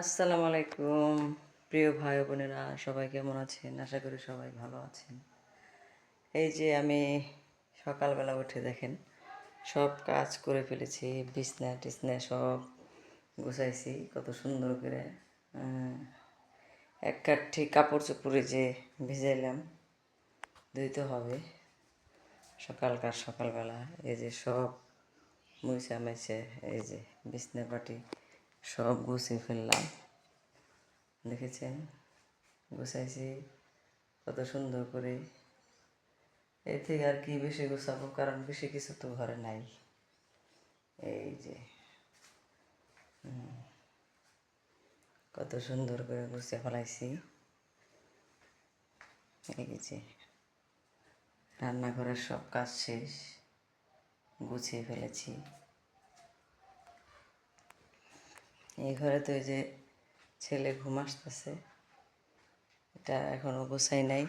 আসসালামু আলাইকুম। প্রিয় ভাই বোনেরা, সবাই কেমন আছেন? আশা করি সবাই ভালো আছেন। এই যে আমি সকালবেলা উঠে দেখেন, সব কাজ করে ফেলেছি, বিছনা টিছনা সব গুছাইছি, কত সুন্দর করে। এক কাঠি কাপড় চোপড়ে যে ভিজাইলাম ধুইতে হবে। সকালকার সকালবেলা এই যে সব মুইসা মেছে এই যে বিছনা পাটি সব গুছিয়ে ফেললাম। দেখেছেন? গুছাইছি। কত সুন্দর করে। এর থেকে আর কি বেশি গুছাবো? কারণ বেশি কিছু তো ঘরে নাই। এই যে। কত সুন্দর করে গুছিয়ে ফেলাইছি। এই যে। রান্নাঘরের সব কাজ শেষ। গুছিয়ে ফেলেছি। এই ঘরে তো এই যে ছেলে ঘুম আসতেছে, এটা এখনও গোছাই নাই।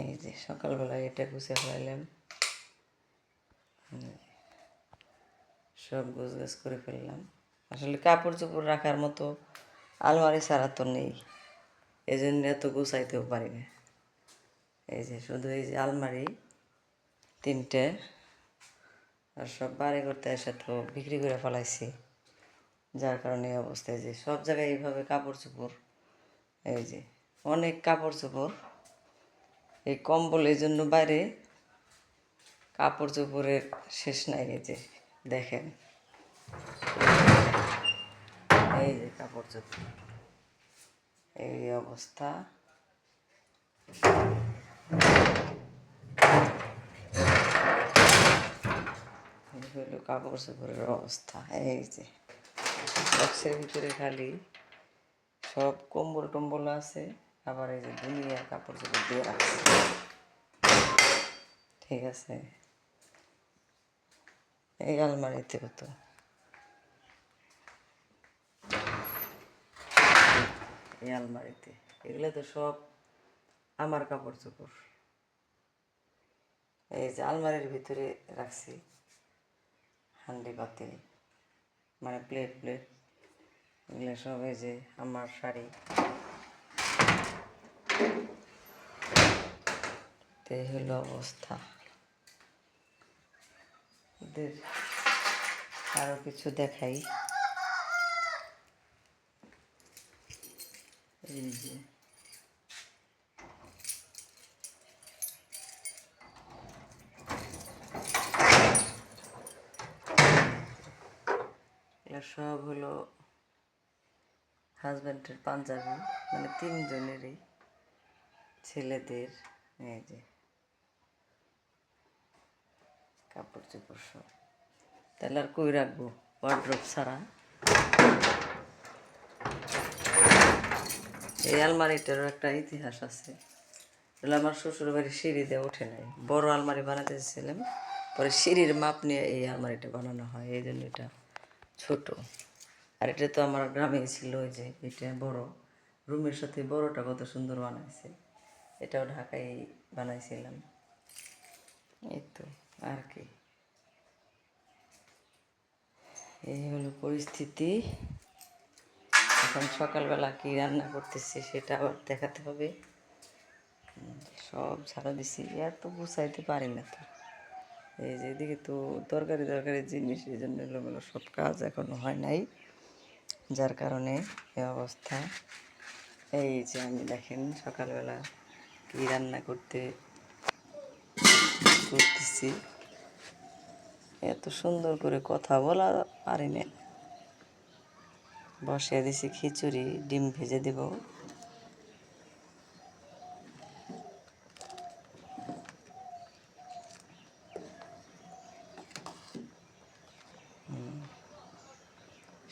এই যে সকালবেলা এটা গুছিয়ে ফেলাইলাম। সব গোছ গাছ করে ফেললাম। আসলে কাপড় চোপড় রাখার মতো আলমারি ছাড়া তো নেই এই জন্য এত গুছাইতেও পারি না। এই যে শুধু এই যে আলমারি, তিনটে। আর সব বাড়ি করতে এসে তো বিক্রি করে ফেলাইছি। যার কারণে এই অবস্থায় যে সব জায়গায় এইভাবে কাপড় চোপড়, এই যে অনেক কাপড় চোপড়, এই কম্বল এই জন্য বাইরে কাপড় চোপড়ের শেষ নাই এই যে, দেখেন। এই যে কাপড় চোপড়, এই অবস্থা। এই হলো কাপড় চোপড়ের অবস্থা। এই যে বক্সের ভিতরে খালি সব কম্বল টম্বল আছে, আবার এই যে দুনিয়া কাপড় চোপড় দিয়ে রাখছে। ঠিক আছে? এই আলমারিতে কত? এই আলমারিতে। এগুলো তো সব আমার কাপড় চোপড়। এই যে আলমারির ভিতরে রাখছি। হান্ডি পাতিল মানে প্লেট প্লেট এগুলো সব এই যে আমার শাড়ি। হলো অবস্থা। এদের আরও কিছু দেখাই। এই যে এগুলো সব হলো হাজব্যান্ডের পাঞ্জাবি মানে তিনজনেরই ছেলেদের, এই যে কাপড় চোপড় সব। তাহলে আর কই রাখব? ওয়ার্ড্রোপ ছাড়া। এই আলমারিটারও একটা ইতিহাস আছে। তাহলে আমার শ্বশুর বাড়ি সিঁড়ি দিয়ে ওঠে নাই। বড় আলমারি বানাতে চেয়েছিলাম পরে সিঁড়ির মাপ নিয়ে এই আলমারিটা বানানো হয়, এই জন্য এটা ছোট। আর এটা তো আমার গ্রামে ছিল ওই যে, এটা বড়। রুমের সাথে বড়টা কত সুন্দর বানাইছে। এটাও ঢাকায় বানাইছিলাম। এই তো, আর কি। এই হলো পরিস্থিতি। এখন সকালবেলা কি রান্না করতেছি সেটা আবার দেখাতে হবে। সব ছাড়া দিছি এত গুছাইতে পারি না তো। এই যে এদিকে তো তরকারি তরকারি জিনিস, এই জন্য এলোমেলো সব কাজ এখনও হয় নাই। যার কারণে এই অবস্থা। এই যে আমি দেখেন সকালবেলা কি রান্না করতে করতেছি। এত সুন্দর করে কথা বলা পারি না বসিয়ে দিছি খিচুড়ি, ডিম ভেজে দেব।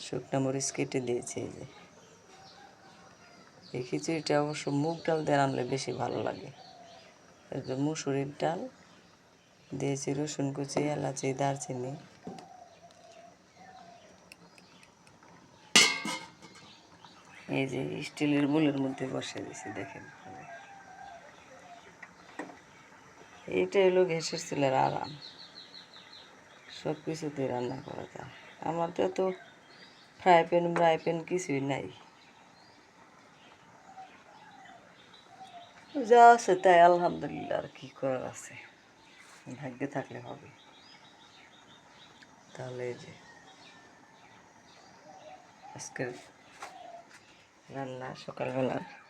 শুকনো মরিচ কেটে দিয়েছি এই যে। এই খিচুড়িটা অবশ্য মুগ ডাল দিয়ে রানলে বেশি ভালো লাগে। মুসুরির ডাল, দিয়েছি রসুন কুচি, এলাচি, দারচিনি। এই যে স্টিলের মূলের মধ্যে বসে দিয়েছি, দেখেন। এইটা হলো গ্যাসের চুলের আরাম। সব কিছুতে রান্না করা যায়। আমাদের তো ফ্রাই প্যান ফ্রাই প্যান কিছুই নাই যা আছে তাই আলহামদুলিল্লাহ আর কী করার আছে? ভাগ্যে থাকলে হবে। তাহলে যে, আজকের রান্না সকালবেলা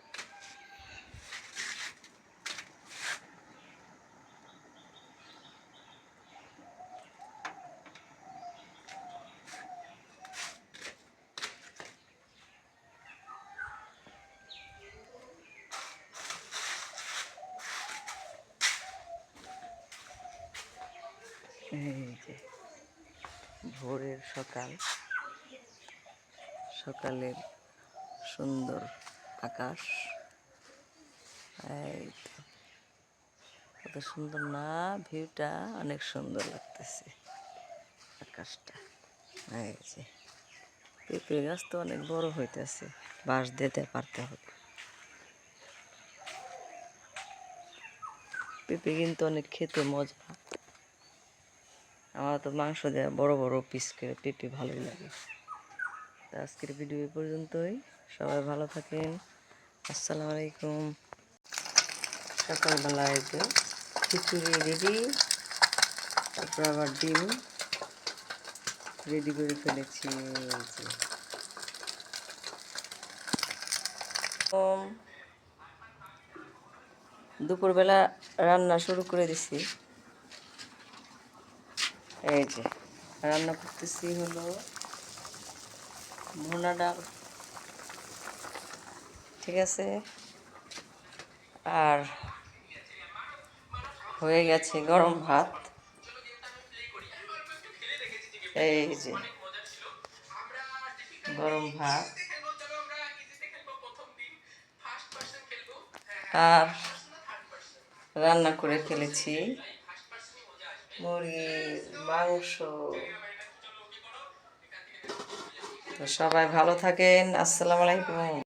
এই যে, ভোরের সকাল। সকালের সুন্দর আকাশ। এই তো, কত সুন্দর না, ভিউটা অনেক সুন্দর লাগতেছে আকাশটা। এই যে পেঁপে গাছ তো অনেক বড় হইতেছে, বাঁশ দিতে পারতে হবে। পেঁপে কিন্তু অনেক খেতে মজা। আমার তো মাংস দেওয়া বড় বড় পিস করে পেঁপে ভালোই লাগে। তো আজকের ভিডিও পর্যন্তই। সবাই ভালো থাকেন। আসসালামু আলাইকুম। সকালবেলায় যে খিচুড়ি রেডি তারপর আবার ডিম রেডি করে ফেলেছি। দুপুরবেলা রান্না শুরু করে দিছি। এই যে, রান্না করতেছি হলো ভুনা ডাল। ঠিক আছে? আর হয়ে গেছে গরম ভাত। এই যে, গরম ভাত। আর রান্না করে ফেলেছি। মুরগির মাংস। সবাই ভালো থাকেন আসসালামু আলাইকুম।